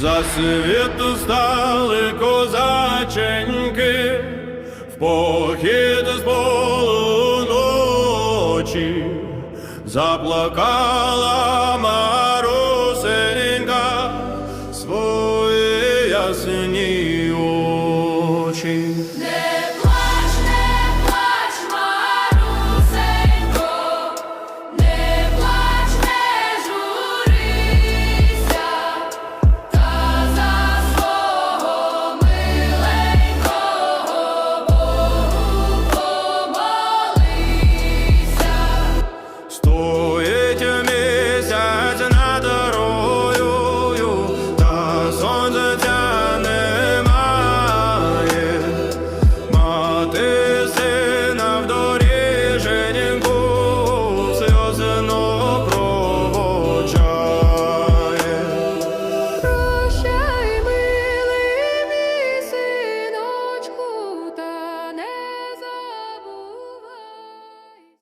За світу стали козаченьки, в похід з полуночі заплакала марусенька свої ясні очі.